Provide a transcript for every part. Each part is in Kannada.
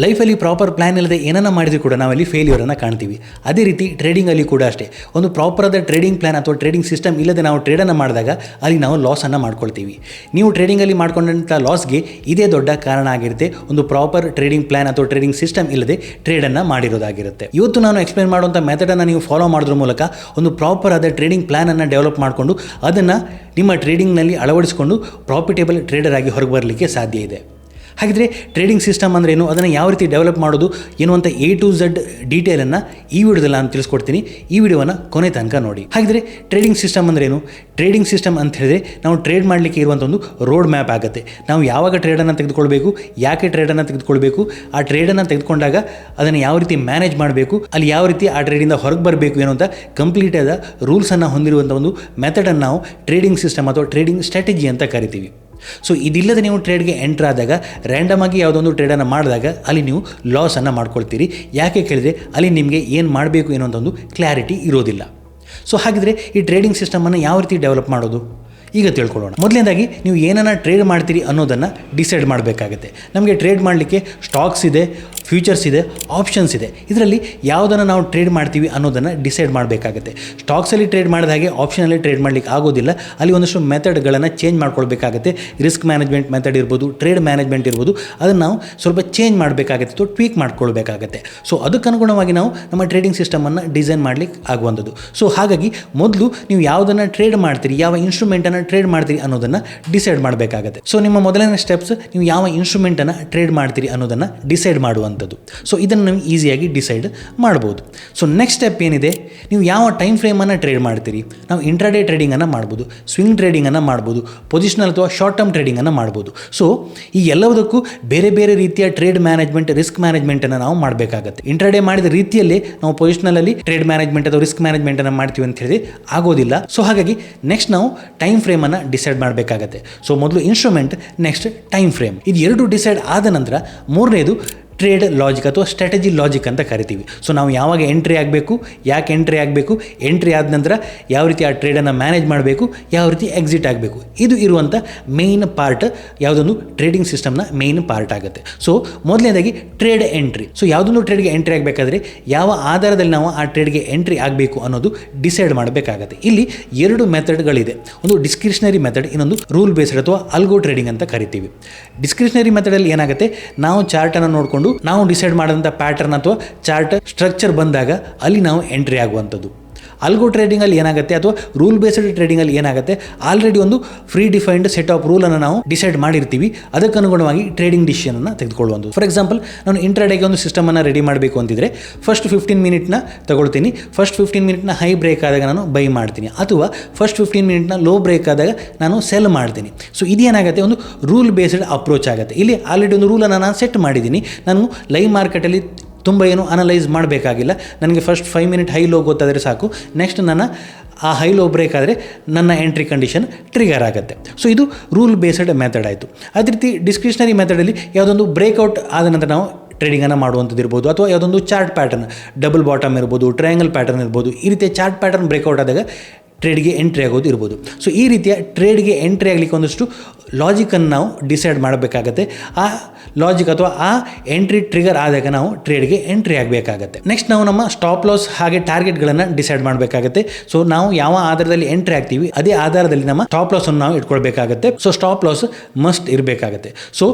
ಲೈಫಲ್ಲಿ ಪ್ರಾಪರ್ ಪ್ಲ್ಯಾನ್ ಇಲ್ಲದೆ ಏನನ್ನ ಮಾಡಿದ್ರು ಕೂಡ ನಾವಲ್ಲಿ ಫೇಲ್ಯೂರನ್ನು ಕಾಣ್ತೀವಿ. ಅದೇ ರೀತಿ ಟ್ರೇಡಿಂಗಲ್ಲಿ ಕೂಡ ಅಷ್ಟೇ. ಒಂದು ಪ್ರಾಪರ್ ಆದ ಟ್ರೇಡಿಂಗ್ ಪ್ಲಾನ್ ಅಥವಾ ಟ್ರೇಡಿಂಗ್ ಸಿಸ್ಟಮ್ ಇಲ್ಲದೆ ನಾವು ಟ್ರೇಡನ್ನು ಮಾಡಿದಾಗ ಅಲ್ಲಿ ನಾವು ಲಾಸನ್ನು ಮಾಡ್ಕೊಳ್ತೀವಿ. ನೀವು ಟ್ರೇಡಿಂಗಲ್ಲಿ ಮಾಡ್ಕೊಂಡಂಥ ಲಾಸ್ಗೆ ಇದೇ ದೊಡ್ಡ ಕಾರಣ ಆಗಿರುತ್ತೆ. ಒಂದು ಪ್ರಾಪರ್ ಟ್ರೇಡಿಂಗ್ ಪ್ಲಾನ್ ಅಥವಾ ಟ್ರೇಡಿಂಗ್ ಸಿಸ್ಟಮ್ ಇಲ್ಲದೆ ಟ್ರೇಡನ್ನು ಮಾಡಿರೋದಾಗಿರುತ್ತೆ. ಇವತ್ತು ನಾನು ಎಕ್ಸ್ಪ್ಲೇನ್ ಮಾಡುವಂಥ ಮೆಥಡನ್ನು ನೀವು ಫಾಲೋ ಮಾಡೋದ್ರ ಮೂಲಕ ಒಂದು ಪ್ರಾಪರ್ ಆದ ಟ್ರೇಡಿಂಗ್ ಪ್ಲ್ಯಾನನ್ನು ಡೆವಲಪ್ ಮಾಡಿಕೊಂಡು ಅದನ್ನು ನಿಮ್ಮ ಟ್ರೇಡಿಂಗ್ನಲ್ಲಿ ಅಳವಡಿಸಿಕೊಂಡು ಪ್ರಾಫಿಟೇಬಲ್ ಟ್ರೇಡರ್ ಆಗಿ ಹೊರಗೆ ಬರಲಿಕ್ಕೆ ಸಾಧ್ಯ ಇದೆ. ಹಾಗಿದ್ರೆ ಟ್ರೇಡಿಂಗ್ ಸಿಸ್ಟಮ್ ಅಂದ್ರೆ ಏನು? ಅದನ್ನು ಯಾವ ರೀತಿ ಡೆವಲಪ್ ಮಾಡೋದು? ಎನ್ನುವಂಥ ಎ ಟು ಝಡ್ ಡೀಟೇಲನ್ನು ಈ ವಿಡಿಯೋದಲ್ಲಿ ನಾನು ತಿಳಿಸ್ಕೊಡ್ತೀನಿ. ಈ ವಿಡಿಯೋವನ್ನು ಕೊನೆ ತನಕ ನೋಡಿ. ಹಾಗಿದ್ರೆ ಟ್ರೇಡಿಂಗ್ ಸಿಸ್ಟಮ್ ಅಂದ್ರೆ ಏನು? ಟ್ರೇಡಿಂಗ್ ಸಿಸ್ಟಮ್ ಅಂತ ಹೇಳಿದ್ರೆ ನಾವು ಟ್ರೇಡ್ ಮಾಡಲಿಕ್ಕೆ ಇರುವಂಥ ಒಂದು ರೋಡ್ ಮ್ಯಾಪ್ ಆಗುತ್ತೆ. ನಾವು ಯಾವಾಗ ಟ್ರೇಡನ್ನು ತೆಗೆದುಕೊಳ್ಬೇಕು? ಯಾಕೆ ಟ್ರೇಡನ್ನು ತೆಗೆದುಕೊಳ್ಬೇಕು? ಆ ಟ್ರೇಡನ್ನು ತೆಗೆದುಕೊಂಡಾಗ ಅದನ್ನು ಯಾವ ರೀತಿ ಮ್ಯಾನೇಜ್ ಮಾಡಬೇಕು? ಅಲ್ಲಿ ಯಾವ ರೀತಿ ಆ ಟ್ರೇಡಿಂದ ಹೊರಗೆ ಬರಬೇಕು ಏನು ಅಂತ ಕಂಪ್ಲೀಟ್ ಆದ ರೂಲ್ಸನ್ನು ಹೊಂದಿರುವಂಥ ಒಂದು ಮೆಥಡನ್ನು ನಾವು ಟ್ರೇಡಿಂಗ್ ಸಿಸ್ಟಮ್ ಅಥವಾ ಟ್ರೇಡಿಂಗ್ ಸ್ಟ್ರಾಟಜಿ ಅಂತ ಕರಿತೀವಿ. ಸೊ ಇದಿಲ್ಲದೆ ನೀವು ಟ್ರೇಡ್ಗೆ ಎಂಟ್ರ್ ಆದಾಗ ರ್ಯಾಂಡಮ್ ಆಗಿ ಯಾವುದೊಂದು ಟ್ರೇಡನ್ನು ಮಾಡಿದಾಗ, ಅಲ್ಲಿ ನೀವು ಲಾಸನ್ನು ಮಾಡ್ಕೊಳ್ತೀರಿ. ಯಾಕೆ ಕೇಳಿದರೆ, ಅಲ್ಲಿ ನಿಮಗೆ ಏನು ಮಾಡಬೇಕು ಅನ್ನೋಂಥ ಒಂದು ಕ್ಲಾರಿಟಿ ಇರೋದಿಲ್ಲ. ಸೊ ಹಾಗಿದ್ರೆ ಈ ಟ್ರೇಡಿಂಗ್ ಸಿಸ್ಟಮನ್ನು ಯಾವ ರೀತಿ ಡೆವಲಪ್ ಮಾಡೋದು? ಈಗ ತಿಳ್ಕೊಳ್ಳೋಣ. ಮೊದಲನೇದಾಗಿ ನೀವು ಏನನ್ನ ಟ್ರೇಡ್ ಮಾಡ್ತೀರಿ ಅನ್ನೋದನ್ನು ಡಿಸೈಡ್ ಮಾಡಬೇಕಾಗುತ್ತೆ. ನಮಗೆ ಟ್ರೇಡ್ ಮಾಡಲಿಕ್ಕೆ ಸ್ಟಾಕ್ಸ್ ಇದೆ ಫ್ಯೂಚರ್ಸ್ ಇದೆ ಆಪ್ಷನ್ಸ್ ಇದೆ. ಇದರಲ್ಲಿ ಯಾವುದನ್ನು ನಾವು ಟ್ರೇಡ್ ಮಾಡ್ತೀವಿ ಅನ್ನೋದನ್ನು ಡಿಸೈಡ್ ಮಾಡಬೇಕಾಗುತ್ತೆ. ಸ್ಟಾಕ್ಸಲ್ಲಿ ಟ್ರೇಡ್ ಮಾಡಿದ ಹಾಗೆ ಆಪ್ಷನಲ್ಲಿ ಟ್ರೇಡ್ ಮಾಡಲಿಕ್ಕೆ ಆಗೋದಿಲ್ಲ. ಅಲ್ಲಿ ಒಂದಷ್ಟು ಮೆಥಡ್ಗಳನ್ನು ಚೇಂಜ್ ಮಾಡ್ಕೊಳ್ಬೇಕಾಗುತ್ತೆ. ರಿಸ್ಕ್ ಮ್ಯಾನೇಜ್ಮೆಂಟ್ ಮೆಥಡ್ ಇರ್ಬೋದು ಟ್ರೇಡ್ ಮ್ಯಾನೇಜ್ಮೆಂಟ್ ಇರ್ಬೋದು. ಅದನ್ನು ನಾವು ಸ್ವಲ್ಪ ಚೇಂಜ್ ಮಾಡಬೇಕಾಗುತ್ತೆ ಅಥವಾ ಟ್ವೀಕ್ ಮಾಡ್ಕೊಳ್ಬೇಕಾಗತ್ತೆ. ಸೊ ಅದಕ್ಕನುಗುಣವಾಗಿ ನಾವು ನಮ್ಮ ಟ್ರೇಡಿಂಗ್ ಸಿಸ್ಟಮನ್ನು ಡಿಸೈನ್ ಮಾಡಲಿಕ್ಕೆ ಆಗುವಂಥದ್ದು. ಸೊ ಹಾಗಾಗಿ ಮೊದಲು ನೀವು ಯಾವುದನ್ನು ಟ್ರೇಡ್ ಮಾಡ್ತೀರಿ, ಯಾವ ಇನ್ಸ್ಟ್ರೂಮೆಂಟನ್ನು ಟ್ರೇಡ್ ಮಾಡ್ತೀರಿ ಅನ್ನೋದನ್ನು ಡಿಸೈಡ್ ಮಾಡಬೇಕಾಗುತ್ತೆ. ಸೊ ನಿಮ್ಮ ಮೊದಲನೇ ಸ್ಟೆಪ್ಸ್ ನೀವು ಯಾವ ಇನ್ಸ್ಟ್ರೂಮೆಂಟನ್ನು ಟ್ರೇಡ್ ಮಾಡ್ತೀರಿ ಅನ್ನೋದನ್ನು ಡಿಸೈಡ್ ಮಾಡುವಂಥದ್ದು. ಸೊ ಇದನ್ನು ನೀವು ಈಸಿಯಾಗಿ ಡಿಸೈಡ್ ಮಾಡ್ಬೋದು. ಸೊ ನೆಕ್ಸ್ಟ್ ಸ್ಟೆಪ್ ಏನಿದೆ? ನೀವು ಯಾವ ಟೈಮ್ ಫ್ರೇಮನ್ನು ಟ್ರೇಡ್ ಮಾಡ್ತೀರಿ? ನಾವು ಇಂಟ್ರಾಡೇ ಟ್ರೇಡಿಂಗನ್ನು ಮಾಡ್ಬೋದು ಸ್ವಿಂಗ್ ಟ್ರೇಡಿಂಗನ್ನು ಮಾಡ್ಬೋದು ಪೊಸಿಷನಲ್ ಅಥವಾ ಶಾರ್ಟ್ ಟರ್ಮ್ ಟ್ರೇಡಿಂಗನ್ನು ಮಾಡ್ಬೋದು. ಸೊ ಈ ಎಲ್ಲದಕ್ಕೂ ಬೇರೆ ಬೇರೆ ರೀತಿಯ ಟ್ರೇಡ್ ಮ್ಯಾನೇಜ್ಮೆಂಟ್ ರಿಸ್ಕ್ ಮ್ಯಾನೇಜ್ಮೆಂಟನ್ನು ನಾವು ಮಾಡಬೇಕಾಗುತ್ತೆ. ಇಂಟ್ರಾಡೇ ಮಾಡಿದ ರೀತಿಯಲ್ಲಿ ನಾವು ಪೊಸಿಷನಲಲ್ಲಿ ಟ್ರೇಡ್ ಮ್ಯಾನೇಜ್ಮೆಂಟ್ ಅಥವಾ ರಿಸ್ಕ್ ಮ್ಯಾನೇಜ್ಮೆಂಟನ್ನು ಮಾಡ್ತೀವಿ ಅಂತ ಹೇಳಿದ್ರೆ ಆಗೋದಿಲ್ಲ. ಸೊ ಹಾಗಾಗಿ ನೆಕ್ಸ್ಟ್ ನಾವು ಟೈಮ್ ಫ್ರೇಮನ್ನು ಡಿಸೈಡ್ ಮಾಡಬೇಕಾಗತ್ತೆ. ಸೊ ಮೊದಲು ಇನ್ಸ್ಟ್ರೂಮೆಂಟ್ ನೆಕ್ಸ್ಟ್ ಟೈಮ್ ಫ್ರೇಮ್ ಇದು ಎರಡು ಡಿಸೈಡ್ ಆದ ನಂತರ, ಮೂರನೇದು ಟ್ರೇಡ್ ಲಾಜಿಕ್ ಅಥವಾ ಸ್ಟ್ರಾಟಜಿ ಲಾಜಿಕ್ ಅಂತ ಕರಿತೀವಿ. ಸೊ ನಾವು ಯಾವಾಗ ಎಂಟ್ರಿ ಆಗಬೇಕು, ಯಾಕೆ ಎಂಟ್ರಿ ಆಗಬೇಕು ಎಂಟ್ರಿ ಆದ ನಂತರ ಯಾವ ರೀತಿ ಆ ಟ್ರೇಡನ್ನು ಮ್ಯಾನೇಜ್ ಮಾಡಬೇಕು, ಯಾವ ರೀತಿ ಎಕ್ಸಿಟ್ ಆಗಬೇಕು, ಇದು ಇರುವಂಥ ಮೇಯ್ನ್ ಪಾರ್ಟ್ ಯಾವುದೊಂದು ಟ್ರೇಡಿಂಗ್ ಸಿಸ್ಟಮ್ನ ಮೇಯ್ನ್ ಪಾರ್ಟ್ ಆಗುತ್ತೆ. ಸೊ ಮೊದಲನೇದಾಗಿ ಟ್ರೇಡ್ ಎಂಟ್ರಿ ಸೊ ಯಾವುದೊಂದು ಟ್ರೇಡ್ಗೆ ಎಂಟ್ರಿ ಆಗಬೇಕಾದ್ರೆ, ಯಾವ ಆಧಾರದಲ್ಲಿ ನಾವು ಆ ಟ್ರೇಡ್ಗೆ ಎಂಟ್ರಿ ಆಗಬೇಕು ಅನ್ನೋದು ಡಿಸೈಡ್ ಮಾಡಬೇಕಾಗತ್ತೆ. ಇಲ್ಲಿ ಎರಡು ಮೆಥಡ್ಗಳಿದೆ ಒಂದು ಡಿಸ್ಕ್ರಿಷನರಿ ಮೆಥಡ್ ಇನ್ನೊಂದು ರೂಲ್ ಬೇಸ್ಡ್ ಅಥವಾ ಅಲ್ಗೋ ಟ್ರೇಡಿಂಗ್ ಅಂತ ಕರಿತೀವಿ. ಡಿಸ್ಕ್ರಿಷನರಿ ಮೆಥಡಲ್ಲಿ ಏನಾಗುತ್ತೆ, ನಾವು ಚಾರ್ಟನ್ನು ನೋಡಿಕೊಂಡು ನಾವು ಡಿಸೈಡ್ ಮಾಡಿದಂಥ ಪ್ಯಾಟರ್ನ್ ಅಥವಾ ಚಾರ್ಟ್ ಸ್ಟ್ರಕ್ಚರ್ ಬಂದಾಗ ಅಲ್ಲಿ ನಾವು ಎಂಟ್ರಿ ಆಗುವಂಥದ್ದು. ಅಲ್ಗೋ ಟ್ರೇಡಿಂಗಲ್ಲಿ ಏನಾಗುತ್ತೆ? ಅಥವಾ ರೂಲ್ ಬೇಸ್ಡ್ ಟ್ರೇಡಿಂಗಲ್ಲಿ ಏನಾಗುತ್ತೆ? ಆಲ್ರೆಡಿ ಒಂದು ಫ್ರೀ ಡಿಫೈನ್ಡ್ ಸೆಟ್ ಆಫ್ ರೂಲನ್ನು ನಾವು ಡಿಸೈಡ್ ಮಾಡಿರ್ತೀವಿ. ಅದಕ್ಕನುಗುಣವಾಗಿ ಟ್ರೇಡಿಂಗ್ ಡಿಸಿಷನನ್ನು ತೆಗೆದುಕೊಳ್ಳುವಂಥದ್ದು. ಫಾರ್ ಎಕ್ಸಾಂಪಲ್ ನಾನು ಇಂಟ್ರಾಡೇಗೆ ಒಂದು ಸಿಸ್ಟಮನ್ನು ರೆಡಿ ಮಾಡಬೇಕು ಅಂತಿದ್ರೆ ಫಸ್ಟ್ ಫಿಫ್ಟೀನ್ ಮಿನಿಟ್ನ ತಗೊಳ್ತೀನಿ. ಫಸ್ಟ್ ಫಿಫ್ಟೀನ್ ಮಿನಿಟ್ನ ಹೈ ಬ್ರೇಕ್ ಆದಾಗ ನಾನು ಬೈ ಮಾಡ್ತೀನಿ. ಅಥವಾ ಫಸ್ಟ್ ಫಿಫ್ಟೀನ್ ಮಿನಿಟ್ನ ಲೋ ಬ್ರೇಕ್ ಆದಾಗ ನಾನು ಸೆಲ್ ಮಾಡ್ತೀನಿ. ಸೊ ಇದೇನಾಗುತ್ತೆ ಒಂದು ರೂಲ್ ಬೇಸ್ಡ್ ಅಪ್ರೋಚ್ ಆಗುತ್ತೆ. ಇಲ್ಲಿ ಆಲ್ರೆಡಿ ಒಂದು ರೂಲನ್ನು ನಾನು ಸೆಟ್ ಮಾಡಿದ್ದೀನಿ. ನಾನು ಲೈವ್ ಮಾರ್ಕೆಟಲ್ಲಿ ತುಂಬ ಏನು ಅನಲೈಸ್ ಮಾಡಬೇಕಾಗಿಲ್ಲ. ನನಗೆ first five minute high low ಗೊತ್ತಾದರೆ ಸಾಕು. ನೆಕ್ಸ್ಟ್ ನನ್ನ ಆ ಹೈ ಲೋ ಬ್ರೇಕ್ ಆದರೆ ನನ್ನ ಎಂಟ್ರಿ ಕಂಡೀಷನ್ ಟ್ರಿಗರ್ ಆಗುತ್ತೆ. ಸೊ ಇದು ರೂಲ್ ಬೇಸ್ಡ್ ಮೆಥಡ್ ಆಯಿತು. ಅದೇ ರೀತಿ ಡಿಸ್ಕ್ರಿಷನರಿ ಮೆಥಡಲ್ಲಿ ಯಾವುದೊಂದು ಬ್ರೇಕ್ಔಟ್ ಆದ ನಂತರ ನಾವು ಟ್ರೇಡಿಂಗನ್ನು ಮಾಡುವಂಥದ್ದು ಇರ್ಬೋದು, ಅಥವಾ ಯಾವುದೊಂದು ಚಾರ್ಟ್ ಪ್ಯಾಟರ್ನ್ ಡಬಲ್ ಬಾಟಮ್ ಇರ್ಬೋದು ಟ್ರಯಾಂಗಲ್ ಪ್ಯಾಟರ್ನ್ ಇರ್ಬೋದು, ಈ ರೀತಿಯ ಚಾರ್ಟ್ ಪ್ಯಾಟರ್ನ್ ಬ್ರೇಕ್ಔಟ್ ಆದಾಗ ಟ್ರೇಡ್ಗೆ ಎಂಟ್ರಿ ಆಗೋದು ಇರ್ಬೋದು. ಸೊ ಈ ರೀತಿಯ ಟ್ರೇಡ್ಗೆ ಎಂಟ್ರಿ ಆಗಲಿಕ್ಕೆ ಒಂದಷ್ಟು ಲಾಜಿಕನ್ನು ನಾವು ಡಿಸೈಡ್ ಮಾಡಬೇಕಾಗತ್ತೆ. ಆ ಲಾಜಿಕ್ ಅಥವಾ ಆ ಎಂಟ್ರಿ ಟ್ರಿಗರ್ ಆದಾಗ ನಾವು ಟ್ರೇಡ್ಗೆ ಎಂಟ್ರಿ ಆಗಬೇಕಾಗುತ್ತೆ. ನೆಕ್ಸ್ಟ್ ನಾವು ನಮ್ಮ ಸ್ಟಾಪ್ ಲಾಸ್ ಹಾಗೆ ಟಾರ್ಗೆಟ್ಗಳನ್ನು ಡಿಸೈಡ್ ಮಾಡಬೇಕಾಗುತ್ತೆ. ಸೊ ನಾವು ಯಾವ ಆಧಾರದಲ್ಲಿ ಎಂಟ್ರಿ ಆಗ್ತೀವಿ, ಅದೇ ಆಧಾರದಲ್ಲಿ ನಮ್ಮ ಸ್ಟಾಪ್ ಲಾಸ್ ಅನ್ನು ನಾವು ಇಟ್ಕೊಳ್ಬೇಕಾಗುತ್ತೆ. ಸೊ ಸ್ಟಾಪ್ ಲಾಸ್ ಮಸ್ಟ್ ಇರಬೇಕಾಗುತ್ತೆ. ಸೊ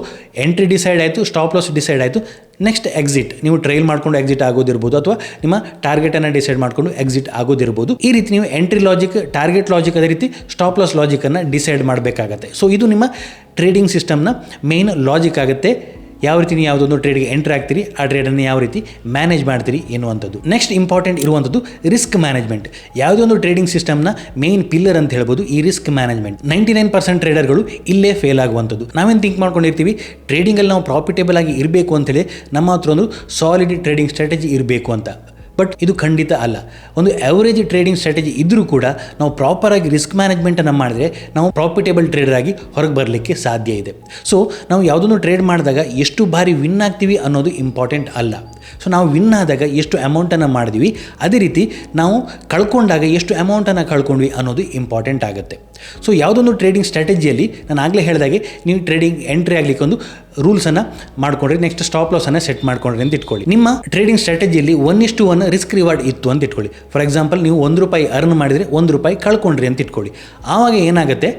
ಎಂಟ್ರಿ ಡಿಸೈಡ್ ಆಯಿತು ಸ್ಟಾಪ್ ಲಾಸ್ ಡಿಸೈಡ್ ಆಯಿತು. ನೆಕ್ಸ್ಟ್ ಎಕ್ಸಿಟ್ ನೀವು ಟ್ರೈಲ್ ಮಾಡ್ಕೊಂಡು ಎಕ್ಸಿಟ್ ಆಗೋದಿರ್ಬೋದು ಅಥವಾ ನಿಮ್ಮ ಟಾರ್ಗೆಟನ್ನು ಡಿಸೈಡ್ ಮಾಡಿಕೊಂಡು ಎಕ್ಸಿಟ್ ಆಗೋದಿರ್ಬೋದು. ಈ ರೀತಿ ನೀವು ಎಂಟ್ರಿ ಲಾಜಿಕ್ ಟಾರ್ಗೆಟ್ ಲಾಜಿಕ್ ಅದೇ ರೀತಿ ಸ್ಟಾಪ್ ಲಾಸ್ ಲಾಜಿಕನ್ನು ಡಿಸೈಡ್ ಮಾಡಬೇಕಾಗತ್ತೆ. ಸೊ ಇದು ನಿಮ್ಮ ಟ್ರೇಡಿಂಗ್ ಸಿಸ್ಟಮ್ನ ಮೇನ್ ಲಾಜಿಕ್ ಆಗುತ್ತೆ. ಯಾವ ರೀತಿ ನೀವು ಯಾವುದೊಂದು ಟ್ರೇಡ್ಗೆ ಎಂಟ್ರಿ ಆಗ್ತೀರಿ, ಆ ಟ್ರೇಡನ್ನು ಯಾವ ರೀತಿ ಮ್ಯಾನೇಜ್ ಮಾಡ್ತೀರಿ ಎನ್ನುವಂಥದ್ದು. ನೆಕ್ಸ್ಟ್ ಇಂಪಾರ್ಟೆಂಟ್ ಇರುವಂಥದ್ದು ರಿಸ್ಕ್ ಮ್ಯಾನೇಜ್ಮೆಂಟ್ ಯಾವುದೊಂದು ಟ್ರೇಡಿಂಗ್ ಸಿಸ್ಟಮ್ನ ಮೇನ್ ಪಿಲ್ಲರ್ ಅಂತ ಹೇಳ್ಬೋದು ಈ risk management ninety nine percent ಟ್ರೇಡರ್ಗಳು ಇಲ್ಲೇ ಫೇಲ್ ಆಗುವಂಥದ್ದು. ನಾವೇನು ಥಿಂಕ್ ಮಾಡ್ಕೊಂಡಿರ್ತೀವಿ? ಟ್ರೇಡಿಂಗಲ್ಲಿ ನಾವು ಪ್ರಾಫಿಟೇಬಲ್ ಆಗಿ ಇರಬೇಕು ಅಂತೇಳಿ ನಮ್ಮ ಹತ್ರ ಒಂದು ಸಾಲಿಡ್ ಟ್ರೇಡಿಂಗ್ ಸ್ಟ್ರಾಟಜಿ ಇರಬೇಕು ಅಂತ. ಬಟ್ ಇದು ಖಂಡಿತ ಅಲ್ಲ. ಒಂದು ಆವರೇಜ್ ಟ್ರೇಡಿಂಗ್ ಸ್ಟ್ರಾಟಜಿ ಇದ್ದರೂ ಕೂಡ ನಾವು ಪ್ರಾಪರಾಗಿ ರಿಸ್ಕ್ ಮ್ಯಾನೇಜ್ಮೆಂಟನ್ನು ಮಾಡಿದ್ರೆ ನಾವು ಪ್ರಾಫಿಟೇಬಲ್ ಟ್ರೇಡರ್ ಆಗಿ ಹೊರಗೆ ಬರಲಿಕ್ಕೆ ಸಾಧ್ಯ ಇದೆ. ಸೊ ನಾವು ಯಾವುದನ್ನು ಟ್ರೇಡ್ ಮಾಡಿದಾಗ ಎಷ್ಟು ಬಾರಿ ವಿನ್ ಆಗ್ತೀವಿ ಅನ್ನೋದು ಇಂಪಾರ್ಟೆಂಟ್ ಅಲ್ಲ. ಸೊ ನಾವು ವಿನ್ ಆದಾಗ ಎಷ್ಟು ಅಮೌಂಟನ್ನು ಮಾಡಿದ್ವಿ, ಅದೇ ರೀತಿ ನಾವು ಕಳ್ಕೊಂಡಾಗ ಎಷ್ಟು ಅಮೌಂಟನ್ನು ಕಳ್ಕೊಂಡ್ವಿ ಅನ್ನೋದು ಇಂಪಾರ್ಟೆಂಟ್ ಆಗುತ್ತೆ. ಸೊ ಯಾವುದೊಂದು ಟ್ರೇಡಿಂಗ್ ಸ್ಟ್ರಾಟಜಿಯಲ್ಲಿ ನಾನು ಆಗಲೇ ಹೇಳಿದಾಗೆ ನೀವು ಟ್ರೇಡಿಂಗ್ ಎಂಟ್ರಿ ಆಗಲಿಕ್ಕೆ ಒಂದು ರೂಲ್ಸನ್ನು ಮಾಡಿಕೊಂಡ್ರಿ ನೆಕ್ಸ್ಟ್ ಸ್ಟಾಪ್ ಲಾಸನ್ನು ಸೆಟ್ ಮಾಡ್ಕೊಂಡ್ರೆ ಅಂತ ಇಟ್ಕೊಳ್ಳಿ. ನಿಮ್ಮ ಟ್ರೇಡಿಂಗ್ ಸ್ಟ್ರಾಟಜಿಯಲ್ಲಿ ಒನ್ ಇಷ್ಟು ಒನ್ ರಿಸ್ಕ್ ರಿವಾರ್ಡ್ ಇತ್ತು ಅಂತ ಇಟ್ಕೊಳ್ಳಿ. ಫಾರ್ ಎಕ್ಸಾಂಪಲ್ ನೀವು ಒಂದು ರೂಪಾಯಿ ಅರ್ನ್ ಮಾಡಿದರೆ ಒಂದು ರೂಪಾಯಿ ಕಳ್ಕೊಂಡ್ರಿ ಅಂತ ಇಟ್ಕೊಳ್ಳಿ. ಆವಾಗ ಏನಾಗುತ್ತೆ?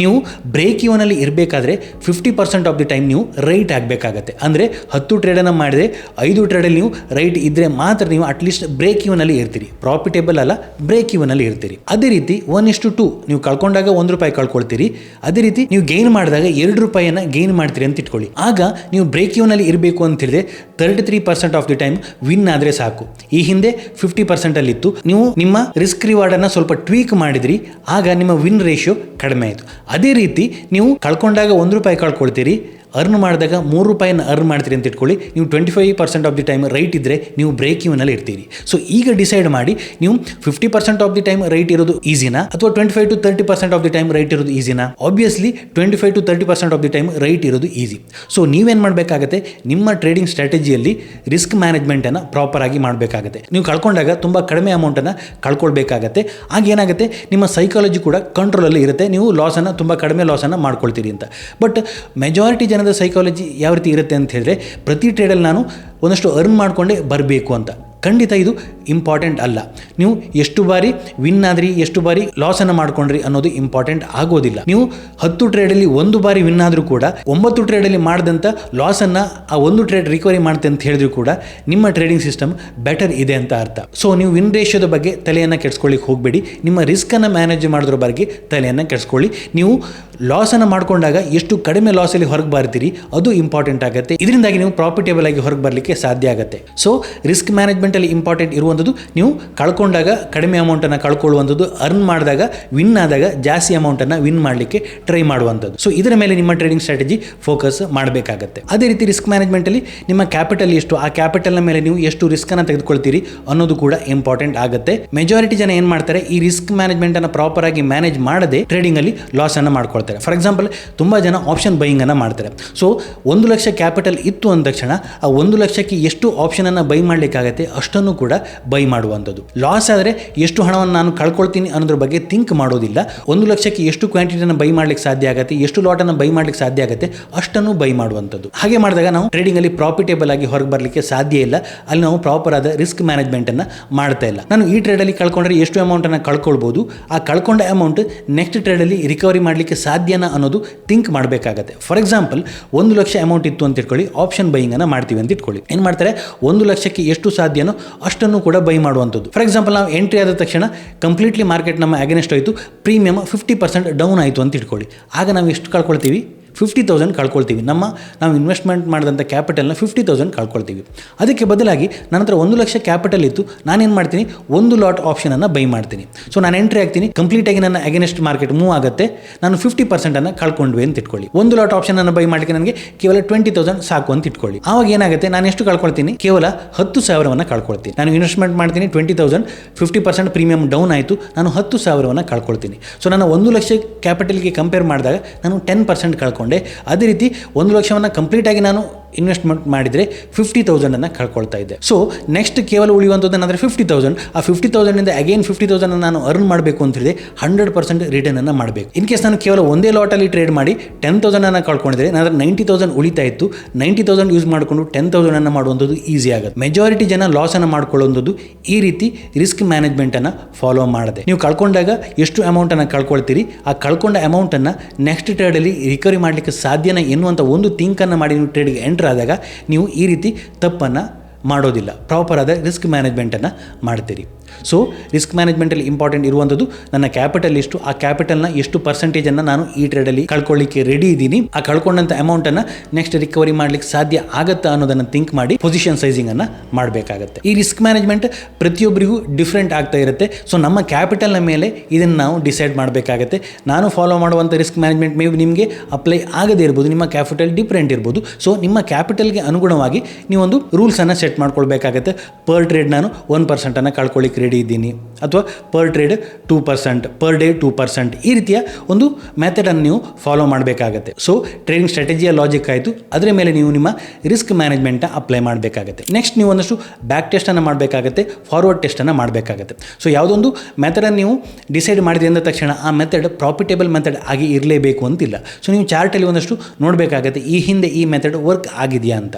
ನೀವು ಬ್ರೇಕ್ ಇವನಲ್ಲಿ ಇರಬೇಕಾದ್ರೆ fifty percent of the time ನೀವು ರೈಟ್ ಆಗಬೇಕಾಗತ್ತೆ ಅಂದರೆ ಹತ್ತು ಟ್ರೇಡನ್ನು ಮಾಡಿದರೆ ಐದು ಟ್ರೇಡಲ್ಲಿ ನೀವು ರೈಟ್ ಇದ್ದರೆ ಮಾತ್ರ ನೀವು ಅಟ್ಲೀಸ್ಟ್ ಬ್ರೇಕ್ ಇವನಲ್ಲಿ ಇರ್ತೀರಿ. ಪ್ರಾಫಿಟೇಬಲ್ ಅಲ್ಲ ಬ್ರೇಕ್ ಇವನಲ್ಲಿ ಇರ್ತೀರಿ. ಅದೇ ರೀತಿ ಒನ್ ಇಷ್ಟು ಟು ನೀವು ಕಳ್ಕೊಂಡಾಗ ಒಂದು ರೂಪಾಯಿ ಕಳ್ಕೊಳ್ತೀರಿ. ಅದೇ ರೀತಿ ನೀವು ಗೇನ್ ಮಾಡಿದಾಗ ಎರಡು ರೂಪಾಯಿಯನ್ನು ಗೇನ್ ಮಾಡ್ತೀರಿ ಅಂತ ಇಟ್ಕೊಳ್ಳಿ. ಆಗ ನೀವು ಬ್ರೇಕ್ ಇವನಲ್ಲಿ ಇರಬೇಕು ಅಂತ ಹೇಳಿದ್ರೆ thirty three percent of the time win ಆದರೆ ಸಾಕು. ಈ ಹಿಂದೆ ಫಿಫ್ಟಿ ಪರ್ಸೆಂಟಲ್ಲಿತ್ತು ನೀವು ನಿಮ್ಮ ರಿಸ್ಕ್ ರಿವಾರ್ಡನ್ನು ಸ್ವಲ್ಪ ಟ್ವೀಕ್ ಮಾಡಿದ್ರಿ, ಆಗ ನಿಮ್ಮ ವಿನ್ ರೇಷಿಯೋ ಕಡಿಮೆ ಆಯಿತು. ಅದೇ ರೀತಿ ನೀವು ಕಳ್ಕೊಂಡಾಗ ಒಂದು ರೂಪಾಯಿ ಕಳ್ಕೊಳ್ತೀರಿ ಅರ್ನ್ ಮಾಡಿದಾಗ ಮೂರು ರೂಪಾಯಿನ ಅರ್ನ್ ಮಾಡ್ತೀರಿ ಅಂತ ಇಟ್ಕೊಳ್ಳಿ. ನೀವು twenty five percent of the time right ಇದ್ದರೆ ನೀವು ಬ್ರೇಕ್ ಇವನಲ್ಲಿ ಇರ್ತೀರಿ. ಸೊ ಈಗ ಡಿಸೈಡ್ ಮಾಡಿ, ನೀವು fifty percent of the time right ಇರೋದು ಈಸಿನಾ ಅಥವಾ twenty five to thirty percent of the time right ಇರೋದು ಈಸಿನಾ obviously twenty five to thirty percent of the time right ಇರೋದು ಈಸಿ ಸೊ ನೀವೇನು ಮಾಡಬೇಕಾಗತ್ತೆ? ನಿಮ್ಮ ಟ್ರೇಡಿಂಗ್ ಸ್ಟ್ರಾಟಜಿಯಲ್ಲಿ ರಿಸ್ಕ್ ಮ್ಯಾನೇಜ್ಮೆಂಟನ್ನು ಪ್ರಾಪರಾಗಿ ಮಾಡಬೇಕಾಗುತ್ತೆ. ನೀವು ಕಳ್ಕೊಂಡಾಗ ತುಂಬ ಕಡಿಮೆ ಅಮೌಂಟನ್ನು ಕಳ್ಕೊಳ್ಬೇಕಾಗತ್ತೆ. ಆಗ ಏನಾಗುತ್ತೆ? ನಿಮ್ಮ ಸೈಕಾಲಜಿ ಕೂಡ ಕಂಟ್ರೋಲಲ್ಲಿ ಇರುತ್ತೆ. ನೀವು ಲಾಸನ್ನು ತುಂಬ ಕಡಿಮೆ ಲಾಸನ್ನು ಮಾಡ್ಕೊಳ್ತೀರಿ ಅಂತ. ಬಟ್ ಮೆಜಾರಿಟಿ ಜನದ ಸೈಕಾಲಜಿ ಯಾವ ರೀತಿ ಇರುತ್ತೆ ಅಂತ ಹೇಳಿದ್ರೆ ಪ್ರತಿ ಟ್ರೇಡಲ್ಲಿ ನಾನು ಒಂದಷ್ಟು ಅರ್ನ್ ಮಾಡಿಕೊಂಡೇ ಬರಬೇಕು ಅಂತ. ಖಂಡಿತ ಇದು ಇಂಪಾರ್ಟೆಂಟ್ ಅಲ್ಲ. ನೀವು ಎಷ್ಟು ಬಾರಿ ವಿನ್ ಆದ್ರಿ, ಎಷ್ಟು ಬಾರಿ ಲಾಸ್ ಲಾಸನ್ನು ಮಾಡ್ಕೊಂಡ್ರಿ ಅನ್ನೋದು ಇಂಪಾರ್ಟೆಂಟ್ ಆಗೋದಿಲ್ಲ. ನೀವು ಹತ್ತು ಟ್ರೇಡಲ್ಲಿ ಒಂದು ಬಾರಿ ವಿನ್ ಆದರೂ ಕೂಡ, ಒಂಬತ್ತು ಟ್ರೇಡಲ್ಲಿ ಮಾಡಿದಂಥ ಲಾಸನ್ನು ಆ ಒಂದು ಟ್ರೇಡ್ ರಿಕವರಿ ಮಾಡುತ್ತೆ ಅಂತ ಹೇಳಿದ್ರು ಕೂಡ, ನಿಮ್ಮ ಟ್ರೇಡಿಂಗ್ ಸಿಸ್ಟಮ್ ಬೆಟರ್ ಇದೆ ಅಂತ ಅರ್ಥ. ಸೊ ನೀವು ವಿನ್ ರೇಷಿಯೋದ ಬಗ್ಗೆ ತಲೆಯನ್ನು ಕೆಡಿಸ್ಕೊಳ್ಳಿಕ್ಕೆ ಹೋಗಬೇಡಿ. ನಿಮ್ಮ ರಿಸ್ಕನ್ನು ಮ್ಯಾನೇಜ್ ಮಾಡೋದ್ರ ಬಗ್ಗೆ ತಲೆಯನ್ನು ಕೆಡ್ಸ್ಕೊಳ್ಳಿ. ನೀವು ಲಾಸ್ ಲಾಸನ್ನು ಮಾಡ್ಕೊಂಡಾಗ ಎಷ್ಟು ಕಡಿಮೆ ಲಾಸಲ್ಲಿ ಹೊರಗೆ ಬರ್ತೀರಿ, ಅದು ಇಂಪಾರ್ಟೆಂಟ್ ಆಗುತ್ತೆ. ಇದರಿಂದಾಗಿ ನೀವು ಪ್ರಾಫಿಟೇಬಲ್ ಆಗಿ ಹೊರಗೆ ಬರಲಿಕ್ಕೆ ಸಾಧ್ಯ ಆಗುತ್ತೆ. ಸೊ ರಿಸ್ಕ್ ಮ್ಯಾನೇಜ್ಮೆಂಟಲ್ಲಿ ಇಂಪಾರ್ಟೆಂಟ್ ಇರುವಂಥದ್ದು ನೀವು ಕಳ್ಕೊಂಡಾಗ ಕಡಿಮೆ ಅಮೌಂಟನ್ನು ಕಳ್ಕೊಳ್ಳುವಂಥದ್ದು. ಅರ್ನ್ ಮಾಡಿದಾಗ ವಿನ್ ಆದಾಗ ಜಾಸ್ತಿ ಅಮೌಂಟನ್ನು ವಿನ್ ಮಾಡಲಿಕ್ಕೆ ಟ್ರೈ ಮಾಡುವಂಥದ್ದು. ಸೊ ಇದರ ಮೇಲೆ ನಿಮ್ಮ ಟ್ರೇಡಿಂಗ್ ಸ್ಟ್ರಾಟಜಿ ಫೋಕಸ್ ಮಾಡಬೇಕಾಗತ್ತೆ. ಅದೇ ರೀತಿ ರಿಸ್ಕ್ ಮ್ಯಾನೇಜ್ಮೆಂಟಲ್ಲಿ ನಿಮ್ಮ ಕ್ಯಾಪಿಟಲ್ ಎಷ್ಟು, ಆ ಕ್ಯಾಪಿಟಲ್ನ ಮೇಲೆ ನೀವು ಎಷ್ಟು ರಿಸ್ಕನ್ನು ತೆಗೆದುಕೊಳ್ತೀರಿ ಅನ್ನೋದು ಕೂಡ ಇಂಪಾರ್ಟೆಂಟ್ ಆಗುತ್ತೆ. ಮೆಜಾರಿಟಿ ಜನ ಏನು ಮಾಡ್ತಾರೆ, ಈ ರಿಸ್ಕ್ ಮ್ಯಾನೇಜ್ಮೆಂಟನ್ನು ಪ್ರಾಪರ್ ಆಗಿ ಮ್ಯಾನೇಜ್ ಮಾಡದೆ ಟ್ರೇಡಿಂಗಲ್ಲಿ ಲಾಸನ್ನು ಮಾಡ್ಕೊಳ್ತಾರೆ. ಫಾರ್ ಎಕ್ಸಾಂಪಲ್ ತುಂಬ ಜನ ಆಪ್ಷನ್ ಬೈಯಿಂಗನ್ನು ಮಾಡ್ತಾರೆ. ಸೊ ಒಂದು ಲಕ್ಷ ಕ್ಯಾಪಿಟಲ್ ಇತ್ತು ಅಂದ ತಕ್ಷಣ ಆ ಒಂದು ಲಕ್ಷಕ್ಕೆ ಎಷ್ಟು ಆಪ್ಷನನ್ನು ಬೈ ಮಾಡಲಿಕ್ಕಾಗತ್ತೆ ಅಷ್ಟನ್ನು ಕೂಡ ಬೈ ಮಾಡುವಂಥದ್ದು. ಲಾಸ್ ಆದರೆ ಎಷ್ಟು ಹಣವನ್ನು ನಾನು ಕಳ್ಕೊಳ್ತೀನಿ ಅನ್ನೋದ್ರ ಬಗ್ಗೆ ಥಿಂಕ್ ಮಾಡೋದಿಲ್ಲ. ಒಂದು ಲಕ್ಷಕ್ಕೆ ಎಷ್ಟು ಕ್ವಾಂಟಿಟಿಯನ್ನು ಬೈ ಮಾಡ್ಲಿಕ್ಕೆ ಸಾಧ್ಯ ಆಗುತ್ತೆ, ಎಷ್ಟು ಲಾಟನ್ನು ಬೈ ಮಾಡ್ಲಿಕ್ಕೆ ಸಾಧ್ಯ ಆಗುತ್ತೆ, ಅಷ್ಟನ್ನು ಬೈ ಮಾಡುವಂಥದ್ದು. ಹಾಗೆ ಮಾಡಿದಾಗ ನಾವು ಟ್ರೇಡಿಂಗಲ್ಲಿ ಪ್ರಾಫಿಟೇಬಲ್ ಆಗಿ ಹೊರಗೆ ಬರಲಿಕ್ಕೆ ಸಾಧ್ಯ ಇಲ್ಲ. ಅಲ್ಲಿ ನಾವು ಪ್ರಾಪರ್ ಆದ ರಿಸ್ಕ್ ಮ್ಯಾನೇಜ್ಮೆಂಟನ್ನು ಮಾಡ್ತಾ ಇಲ್ಲ. ನಾನು ಈ ಟ್ರೇಡಲ್ಲಿ ಕಳ್ಕೊಂಡ್ರೆ ಎಷ್ಟು ಅಮೌಂಟನ್ನು ಕಳ್ಕೊಳ್ಬೋದು? ಆ ಕಳ್ಕೊಂಡ ಅಮೌಂಟ್ ನೆಕ್ಸ್ಟ್ ಟ್ರೇಡಲ್ಲಿ ರಿಕವರಿ ಮಾಡಲಿಕ್ಕೆ ಸಾಧ್ಯನಾ ಅನ್ನೋದು ಥಿಂಕ್ ಮಾಡಬೇಕಾಗತ್ತೆ. ಫಾರ್ ಎಕ್ಸಾಂಪಲ್ ಒಂದು ಲಕ್ಷ ಅಮೌಂಟ್ ಇತ್ತು ಅಂತ ಇಟ್ಕೊಳ್ಳಿ ಆಪ್ಷನ್ ಬೈಯಿಂಗನ್ನು ಮಾಡ್ತೀವಿ ಅಂತ ಇಟ್ಕೊಳ್ಳಿ. ಏನು ಮಾಡ್ತಾರೆ? ಒಂದು ಲಕ್ಷಕ್ಕೆ ಎಷ್ಟು ಸಾಧ್ಯನೋ ಅಷ್ಟನ್ನು ಬೈ ಮಾಡುವಂಥದ್ದು. ಫಾರ್ ಎಕ್ಸಾಂಪಲ್ ನಾವು ಎಂಟ್ರಿ ಆದ ತಕ್ಷಣ ಕಂಪ್ಲೀಟ್ಲಿ ಮಾರ್ಕೆಟ್ ನಮ್ಮ ಅಗೇನೆಸ್ಟ್ ಆಯಿತು ಪ್ರೀಮಿಯಮ್ ಫಿಫ್ಟಿ ಪರ್ಸೆಂಟ್ ಡೌನ್ ಆಯಿತು ಅಂತ ಇಟ್ಕೊಳ್ಳಿ. ಆಗ ನಾವು ಎಷ್ಟು ಕಳ್ಕೊಳ್ತೀವಿ? Fifty thousand ಕಳ್ಕೊಳ್ತೀವಿ. ನಮ್ಮ ನಾವು ಇನ್ವೆಸ್ಟ್ಮೆಂಟ್ ಮಾಡಿದಂಥ ಕ್ಯಾಪಿಟಲ್ನ ಫಿಫ್ಟಿ ತೌಸಂಡ್ ಕಳ್ಕೊಳ್ತೀವಿ. ಅದಕ್ಕೆ ಬದಲಾಗಿ ನನ್ನ ಹತ್ರ ಒಂದು ಲಕ್ಷ ಕ್ಯಾಪಿಟಲ್ ಇತ್ತು, ನಾನೇನು ಮಾಡ್ತೀನಿ? ಒಂದು ಲಾಟ್ ಆಪ್ಷನನ್ನು ಬೈ ಮಾಡ್ತೀನಿ. ಸೊ ನಾನು ಎಂಟ್ರಿ ಆಗ್ತೀನಿ ಕಂಪ್ಲೀಟಾಗಿ ನನ್ನ ಅಗೇನೆಸ್ಟ್ ಮಾರ್ಕೆಟ್ ಮೂವ್ ಆಗುತ್ತೆ, ನಾನು ಫಿಫ್ಟಿ ಪರ್ಸೆಂಟನ್ನು ಕಳ್ಕೊಂಡ್ವಿ ಅಂತ ಇಟ್ಕೊಳ್ಳಿ. ಒಂದು ಲಾಟ್ ಆಪ್ಷನನ್ನು ಬೈ ಮಾಡಲಿಕ್ಕೆ ನನಗೆ ಕೇವಲ ಟ್ವೆಂಟಿ ತೌಸಂಡ್ ಸಾಕು ಅಂತ ಇಟ್ಕೊಳ್ಳಿ. ಆವಾಗ ಏನಾಗುತ್ತೆ? ನಾನು ಎಷ್ಟು ಕಳ್ಕೊಳ್ತೀನಿ? ಕೇವಲ ಹತ್ತು ಸಾವಿರವನ್ನು ಕಳ್ಕೊಳ್ತೀನಿ. ನಾನು ಇನ್ವೆಸ್ಟ್ಮೆಂಟ್ ಮಾಡ್ತೀನಿ, twenty thousand, fifty percent premium down ಆಯಿತು, ನಾನು ಹತ್ತು ಸಾವಿರವನ್ನು ಕಳ್ಕೊಳ್ತೀನಿ. ಸೊ ನಾನು ಒಂದು ಲಕ್ಷ ಕ್ಯಾಪಿಟಲ್ಗೆ ಕಂಪೇರ್ ಮಾಡಿದಾಗ ನಾನು ಟೆನ್ ಪರ್ಸೆಂಟ್ ಕಳ್ಕೊಂಡೆ. ಅದೇ ರೀತಿ ಒಂದು ಲಕ್ಷವನ್ನು ಕಂಪ್ಲೀಟಾಗಿ ನಾನು ಇನ್ವೆಸ್ಟ್ಮೆಂಟ್ ಮಾಡಿದರೆ ಫಿಫ್ಟಿ ತೌಸಂಡನ್ನು ಕಳ್ಕೊಳ್ತಾ ಇದ್ದೆ. ಸೊ ನೆಕ್ಸ್ಟ್ ಕೇವಲ ಉಳಿಯುವಂಥದ್ದು ಅಂದರೆ ಫಿಫ್ಟಿ ತೌಸಂಡ್ ಆ ಫಿಫ್ಟಿ ತೌಸಂಡಿಂದ ಅಗೇನ್ ಫಿಫ್ಟಿ ತೌಸಂಡ್ ನಾನು ಅರ್ನ್ ಮಾಡಬೇಕು ಅಂತ ಹೇಳಿದೆ ಹಂಡ್ರೆಡ್ ಪರ್ಸೆಂಟ್ ರಿಟರ್ನನ್ನು ಮಾಡಬೇಕು. ಇನ್ ಕೇಸ್ ನಾನು ಕೇವಲ ಒಂದೇ ಲಾಟಲ್ಲಿ ಟ್ರೇಡ್ ಮಾಡಿ ಟೆನ್ ತೌಸಂಡನ್ನು ಕಳ್ಕೊಂಡಿದ್ರೆ ನಾನು ನೈಂಟಿ ತೌಸಂಡ್ ಉಳಿತಾ ಇತ್ತು ನೈಂಟಿ ತೌಸಂಡ್ ಯೂಸ್ ಮಾಡಿಕೊಂಡು ಟೆನ್ ತೌಸಂಡನ್ನು ಮಾಡುವಂಥದ್ದು ಈಸಿ ಆಗುತ್ತೆ. ಮೆಜಾರಿಟಿ ಜನ ಲಾಸನ್ನು ಮಾಡ್ಕೊಳ್ಳುವಂಥದ್ದು ಈ ರೀತಿ ರಿಸ್ಕ್ ಮ್ಯಾನೇಜ್ಮೆಂಟನ್ನು ಫಾಲೋ ಮಾಡದೆ. ನೀವು ಕಳ್ಕೊಂಡಾಗ ಎಷ್ಟು ಅಮೌಂಟನ್ನು ಕಳ್ಕೊಳ್ತೀರಿ, ಆ ಕಳ್ಕೊಂಡ ಅಮೌಂಟನ್ನು ನೆಕ್ಸ್ಟ್ ಟ್ರೇಡಲ್ಲಿ ರಿಕವರಿ ಮಾಡಲಿಕ್ಕೆ ಸಾಧ್ಯನ ಎನ್ನುವಂಥ ಒಂದು ಥಿಂಕನ್ನು ಮಾಡಿ ನೀವು ಟ್ರೇಡ್ಗೆ ಎಂಟರ್ ಆದಾಗ ನೀವು ಈ ರೀತಿ ತಪ್ಪನ್ನು ಮಾಡೋದಿಲ್ಲ. ಪ್ರಾಪರ್ ಆದ ರಿಸ್ಕ್ ಮ್ಯಾನೇಜ್ಮೆಂಟನ್ನು ಮಾಡ್ತೀರಿ. ಸೊ ರಿಸ್ಕ್ ಮ್ಯಾನೇಜ್ಮೆಂಟಲ್ಲಿ ಇಂಪಾರ್ಟೆಂಟ್ ಇರುವಂಥದ್ದು ನನ್ನ ಕ್ಯಾಪಿಟಲ್ ಎಷ್ಟು, ಆ ಕ್ಯಾಪಿಟಲ್ನ ಎಷ್ಟು ಪರ್ಸೆಂಟೇಜನ್ನು ನಾನು ಈ ಟ್ರೇಡಲ್ಲಿ ಕಳ್ಕೊಳ್ಳಿಕ್ಕೆ ರೆಡಿ ಇದ್ದೀನಿ. ಆ ಕಳ್ಕೊಂಡಂಥ ಅಮೌಂಟನ್ನು ನೆಕ್ಸ್ಟ್ ರಿಕವರಿ ಮಾಡ್ಲಿಕ್ಕೆ ಸಾಧ್ಯ ಆಗುತ್ತಾ ಅನ್ನೋದನ್ನು ಥಿಂಕ್ ಮಾಡಿ ಪೊಸಿಷನ್ ಸೈಸಿಂಗನ್ನು ಮಾಡಬೇಕಾಗತ್ತೆ. ಈ ರಿಸ್ಕ್ ಮ್ಯಾನೇಜ್ಮೆಂಟ್ ಪ್ರತಿಯೊಬ್ಬರಿಗೂ ಡಿಫ್ರೆಂಟ್ ಆಗ್ತಾ ಇರುತ್ತೆ. ಸೊ ನಮ್ಮ ಕ್ಯಾಪಿಟಲ್ನ ಮೇಲೆ ಇದನ್ನು ನಾವು ಡಿಸೈಡ್ ಮಾಡಬೇಕಾಗತ್ತೆ. ನಾನು ಫಾಲೋ ಮಾಡುವಂಥ ರಿಸ್ಕ್ ಮ್ಯಾನೇಜ್ಮೆಂಟ್ ಮೇ ನಿಮಗೆ ಅಪ್ಲೈ ಆಗದೇ ಇರ್ಬೋದು, ನಿಮ್ಮ ಕ್ಯಾಪಿಟಲ್ ಡಿಫ್ರೆಂಟ್ ಇರ್ಬೋದು. ಸೊ ನಿಮ್ಮ ಕ್ಯಾಪಿಟಲ್ಗೆ ಅನುಗುಣವಾಗಿ ನೀವೊಂದು ರೂಲ್ಸನ್ನು ಸೆಟ್ ಮಾಡ್ಕೊಳ್ಬೇಕಾಗತ್ತೆ. ಪರ್ ಟ್ರೇಡ್ ನಾನು ಒನ್ ಪರ್ಸೆಂಟನ್ನು ಕಳ್ಕೊಳ್ಳಿಕ್ಕೆ ರೆಡಿ ಇದ್ದೀನಿ. ಅಥವಾ per trade two percent per day two percent ಈ ರೀತಿಯ ಒಂದು ಮೆಥಡನ್ನು ನೀವು ಫಾಲೋ ಮಾಡಬೇಕಾಗತ್ತೆ. ಸೊ ಟ್ರೇಡಿಂಗ್ ಸ್ಟ್ರಾಟಜಿಯ ಲಾಜಿಕ್ ಆಯಿತು. ಅದರ ಮೇಲೆ ನೀವು ನಿಮ್ಮ ರಿಸ್ಕ್ ಮ್ಯಾನೇಜ್ಮೆಂಟ್ನ ಅಪ್ಲೈ ಮಾಡಬೇಕಾಗತ್ತೆ. ನೆಕ್ಸ್ಟ್ ನೀವು ಒಂದಷ್ಟು ಬ್ಯಾಕ್ ಟೆಸ್ಟನ್ನು ಮಾಡಬೇಕಾಗತ್ತೆ ಫಾರ್ವರ್ಡ್ ಟೆಸ್ಟನ್ನು ಮಾಡಬೇಕಾಗತ್ತೆ. ಸೊ ಯಾವುದೊಂದು ಮೆಥಡನ್ನು ನೀವು ಡಿಸೈಡ್ ಮಾಡಿದೆ ಅಂದ ತಕ್ಷಣ ಆ ಮೆಥಡ್ ಪ್ರಾಫಿಟೇಬಲ್ ಮೆಥಡ್ ಆಗಿ ಇರಲೇಬೇಕು ಅಂತಿಲ್ಲ. ಸೊ ನೀವು ಚಾರ್ಟಲ್ಲಿ ಒಂದಷ್ಟು ನೋಡಬೇಕಾಗತ್ತೆ, ಈ ಹಿಂದೆ ಈ ಮೆಥಡ್ ವರ್ಕ್ ಆಗಿದೆಯಾ ಅಂತ.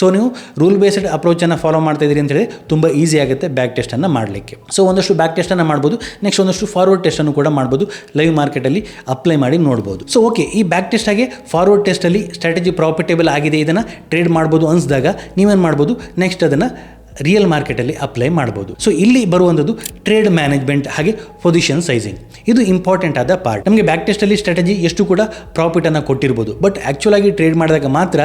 ಸೊ ನೀವು ರೂಲ್ ಬೇಸ್ಡ್ ಅಪ್ರೋಚನ್ನು ಫಾಲೋ ಮಾಡ್ತಾ ಇದ್ದೀರಿ ಅಂತ ಹೇಳಿ ತುಂಬ ಈಸಿ ಆಗುತ್ತೆ ಬ್ಯಾಕ್ ಟೆಸ್ಟನ್ನು ಮಾಡಲಿಕ್ಕೆ. ಸೊ ಒಂದಷ್ಟು ಬ್ಯಾಕ್ ಟೆಸ್ಟನ್ನು ಮಾಡ್ಬೋದು. ನೆಕ್ಸ್ಟ್ ಒಂದಷ್ಟು ಫಾರ್ವರ್ಡ್ ಟೆಸ್ಟನ್ನು ಕೂಡ ಮಾಡ್ಬೋದು. ಲೈವ್ ಮಾರ್ಕೆಟಲ್ಲಿ ಅಪ್ಲೈ ಮಾಡಿ ನೋಡ್ಬೋದು. ಸೊ ಓಕೆ ಈ ಬ್ಯಾಕ್ ಟೆಸ್ಟ್ ಆಗಿ ಫಾರ್ವರ್ಡ್ ಟೆಸ್ಟಲ್ಲಿ ಸ್ಟ್ರಾಟಜಿ ಪ್ರಾಫಿಟೇಬಲ್ ಆಗಿದೆ ಇದನ್ನು ಟ್ರೇಡ್ ಮಾಡ್ಬೋದು ಅನಿಸಿದಾಗ ನೀವೇನು ಮಾಡ್ಬೋದು? ನೆಕ್ಸ್ಟ್ ಅದನ್ನು ರಿಯಲ್ ಮಾರ್ಕೆಟಲ್ಲಿ ಅಪ್ಲೈ ಮಾಡ್ಬೋದು. ಸೊ ಇಲ್ಲಿ ಬರುವಂಥದ್ದು ಟ್ರೇಡ್ ಮ್ಯಾನೇಜ್ಮೆಂಟ್ ಹಾಗೆ ಪೊಸಿಷನ್ ಸೈಜಿಂಗ್ ಇದು ಇಂಪಾರ್ಟೆಂಟ್ ಆದ ಪಾರ್ಟ್ ನಮಗೆ ಬ್ಯಾಕ್ ಟೆಸ್ಟಲ್ಲಿ ಸ್ಟ್ರಾಟಜಿ ಎಷ್ಟು ಕೂಡ ಪ್ರಾಫಿಟನ್ನು ಕೊಟ್ಟಿರ್ಬೋದು. ಬಟ್ ಆ್ಯಕ್ಚುಲಾಗಿ ಟ್ರೇಡ್ ಮಾಡಿದಾಗ ಮಾತ್ರ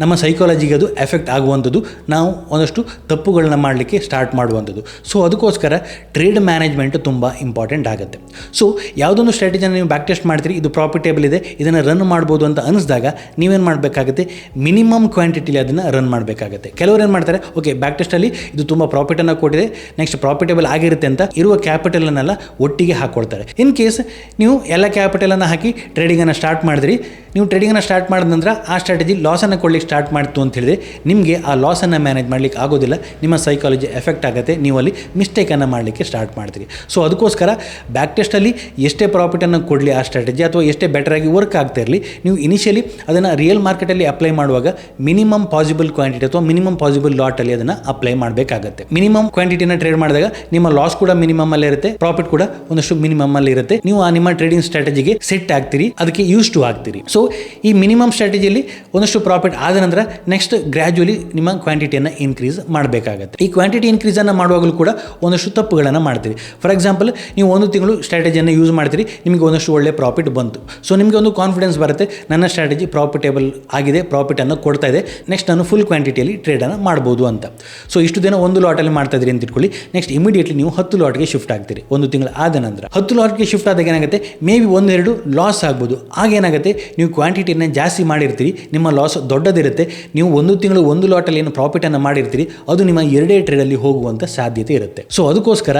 ನಮ್ಮ ಸೈಕಾಲಜಿಗೆ ಅದು ಎಫೆಕ್ಟ್ ಆಗುವಂಥದ್ದು. ನಾವು ಒಂದಷ್ಟು ತಪ್ಪುಗಳನ್ನ ಮಾಡಲಿಕ್ಕೆ ಸ್ಟಾರ್ಟ್ ಮಾಡುವಂಥದ್ದು. ಸೊ ಅದಕ್ಕೋಸ್ಕರ ಟ್ರೇಡ್ ಮ್ಯಾನೇಜ್ಮೆಂಟ್ ತುಂಬ ಇಂಪಾರ್ಟೆಂಟ್ ಆಗುತ್ತೆ. ಸೊ ಯಾವುದೊಂದು ಸ್ಟ್ರಾಟಜಿನ ನೀವು ಬ್ಯಾಕ್ ಟೆಸ್ಟ್ ಮಾಡ್ತೀರಿ, ಇದು ಪ್ರಾಫಿಟೇಬಲ್ ಇದೆ, ಇದನ್ನು ರನ್ ಮಾಡ್ಬೋದು ಅಂತ ಅನಿಸಿದಾಗ ನೀವೇನು ಮಾಡಬೇಕಾಗುತ್ತೆ? ಮಿನಿಮಮ್ ಕ್ವಾಂಟಿಟಿಲಿ ಅದನ್ನು ರನ್ ಮಾಡಬೇಕಾಗುತ್ತೆ. ಕೆಲವರು ಏನು ಮಾಡ್ತಾರೆ? ಓಕೆ ಬ್ಯಾಕ್ ಟೆಸ್ಟಲ್ಲಿ ಇದು ತುಂಬ ಪ್ರಾಫಿಟನ್ನು ಕೊಟ್ಟಿದೆ ನೆಕ್ಸ್ಟ್ ಪ್ರಾಫಿಟೇಬಲ್ ಆಗಿರುತ್ತೆ ಅಂತ ಇರುವ ಕ್ಯಾಪಿಟಲನ್ನೆಲ್ಲ ಒಟ್ಟಿಗೆ ಹಾಕ್ಕೊಳ್ತಾರೆ ಇನ್ ಕೇಸ್ ನೀವು ಎಲ್ಲ ಕ್ಯಾಪಿಟಲನ್ನು ಹಾಕಿ ಟ್ರೇಡಿಂಗನ್ನು ಸ್ಟಾರ್ಟ್ ಮಾಡಿದ್ರಿ, ನೀವು ಟ್ರೇಡಿಂಗನ್ನು ಸ್ಟಾರ್ಟ್ ಮಾಡಿದ ನಂತರ ಆ ಸ್ಟ್ರಾಟಜಿ ಲಾಸನ್ನು ಕೊಡ್ಲಿಕ್ಕೆ ಸ್ಟಾರ್ಟ್ ಮಾಡ್ತು ಅಂತ ಹೇಳಿದ್ರೆ, ನಿಮಗೆ ಆ ಲಾಸನ್ನು ಮ್ಯಾನೇಜ್ ಮಾಡಲಿಕ್ಕೆ ಆಗೋದಿಲ್ಲ, ನಿಮ್ಮ ಸೈಕಾಲಜಿ ಎಫೆಕ್ಟ್ ಆಗುತ್ತೆ ನೀವು ಅಲ್ಲಿ ಮಿಸ್ಟೇಕನ್ನು ಮಾಡಲಿಕ್ಕೆ ಸ್ಟಾರ್ಟ್ ಮಾಡ್ತೀರಿ. ಸೊ ಅದಕ್ಕೋಸ್ಕರ ಬ್ಯಾಕ್ ಟೆಸ್ಟಲ್ಲಿ ಎಷ್ಟೇ ಪ್ರಾಫಿಟನ್ನು ಕೊಡಲಿ ಆ ಸ್ಟ್ರಾಟಜಿ ಅಥವಾ ಎಷ್ಟೇ ಬೆಟರ್ ಆಗಿ ವರ್ಕ್ ಆಗ್ತಾ ಇರಲಿ, ನೀವು ಇನಿಷಿಯಲಿ ಅದನ್ನು ರಿಯಲ್ ಮಾರ್ಕೆಟಲ್ಲಿ ಅಪ್ಲೈ ಮಾಡುವಾಗ ಮಿನಿಮಮ್ ಪಾಸಿಬಲ್ ಕ್ವಾಂಟಿಟಿ ಅಥವಾ ಮಿನಿಮಮ್ ಪಾಸಿಬಲ್ ಲಾಟಲ್ಲಿ ಅದನ್ನು ಅಪ್ಲೈ ಮಾಡಬೇಕಾಗುತ್ತೆ. ಮಿನಿಮಮ್ ಕ್ವಾಂಟಿಟಿನ ಟ್ರೇಡ್ ಮಾಡಿದಾಗ ನಿಮ್ಮ ಲಾಸ್ ಕೂಡ ಮಿನಿಮಮ್ ಅಲ್ಲಿ ಇರುತ್ತೆ ಪ್ರಾಫಿಟ್ ಕೂಡ ಒಂದಷ್ಟು ಮಿನಿಮಮ್ ಅಲ್ಲಿ ಇರುತ್ತೆ. ನೀವು ಆ ನಿಮ್ಮ ಟ್ರೇಡಿಂಗ್ ಸ್ಟ್ರಾಟಜಿಗೆ ಸೆಟ್ ಆಗ್ತೀರಿ, ಅದಕ್ಕೆ ಯೂಸ್ ಟು ಆಗ್ತೀರಿ. ಸೊ ಈ ಮಿನಿಮಮ್ ಸ್ಟ್ರಾಟಜಿಯಲ್ಲಿ ಒಂದಷ್ಟು ಪ್ರಾಫಿಟ್ ಆದ ನಂತರ ನೆಕ್ಸ್ಟ್ ಗ್ರ್ಯಾಜುವಲಿ ನಿಮ್ಮ ಕ್ವಾಂಟಿಟಿಯನ್ನು ಇನ್ಕ್ರೀಸ್ ಮಾಡಬೇಕಾಗುತ್ತೆ. ಈ ಕ್ವಾಂಟಿಟಿ ಇನ್ಕ್ರೀಸನ್ನು ಮಾಡುವಾಗಲೂ ಕೂಡ ಒಂದಷ್ಟು ತಪ್ಪುಗಳನ್ನು ಮಾಡ್ತೀರಿ. ಫಾರ್ ಎಕ್ಸಾಂಪಲ್ ನೀವು ಒಂದು ತಿಂಗಳು ಸ್ಟ್ರಾಟಜಿಯನ್ನು ಯೂಸ್ ಮಾಡ್ತೀರಿ, ನಿಮಗೆ ಒಂದಷ್ಟು ಒಳ್ಳೆ ಪ್ರಾಫಿಟ್ ಬಂತು. ಸೊ ನಿಮಗೆ ಒಂದು ಕಾನ್ಫಿಡೆನ್ಸ್ ಬರುತ್ತೆ, ನನ್ನ ಸ್ಟ್ರಾಟಜಿ ಪ್ರಾಫಿಟೇಬಲ್ ಆಗಿದೆ ಪ್ರಾಫಿಟನ್ನು ಕೊಡ್ತಾ ಇದೆ ನೆಕ್ಸ್ಟ್ ನಾನು ಫುಲ್ ಕ್ವಾಂಟಿಟಿಯಲ್ಲಿ ಟ್ರೇಡನ್ನು ಮಾಡ್ಬೋದು ಅಂತ. ಸೊ ಇಷ್ಟು ದಿನ ಒಂದು ಲಾಟಲ್ಲಿ ಮಾಡ್ತಾ ಇದ್ರಿ ಅಂತ ಇಟ್ಕೊಳ್ಳಿ ನೆಕ್ಸ್ಟ್ ಇಮಿಡಿಯೇಟ್ಲಿ ನೀವು ಹತ್ತು ಲಾಟ್ಗೆ ಶಿಫ್ಟ್ ಆಗ್ತೀರಿ. ಒಂದು ತಿಂಗಳು ಆದ ನಂತರ. ಹತ್ತು ಲಾಟ್ಗೆ ಶಿಫ್ಟ್ ಆದಾಗ ಏನಾಗುತ್ತೆ ಮೇ ಬಿ ಒಂದೆರಡು ಲಾಸ್ ಆಗ್ಬೋದು. ಆಗೇನಾಗುತ್ತೆ ನೀವು ಕ್ವಾಂಟಿಟಿಯನ್ನು ಜಾಸ್ತಿ ಮಾಡಿರ್ತೀರಿ, ನಿಮ್ಮ ಲಾಸ್ ದೊಡ್ಡದಿರುತ್ತೆ ನೀವು ಒಂದು ತಿಂಗಳು ಒಂದು ಲಾಟಲ್ಲಿ ಏನು ಪ್ರಾಫಿಟನ್ನು ಮಾಡಿರ್ತೀರಿ, ಅದು ನಿಮ್ಮ ಎರಡೇ ಟ್ರೇಡಲ್ಲಿ ಹೋಗುವಂಥ ಸಾಧ್ಯತೆ ಇರುತ್ತೆ. ಸೊ ಅದಕ್ಕೋಸ್ಕರ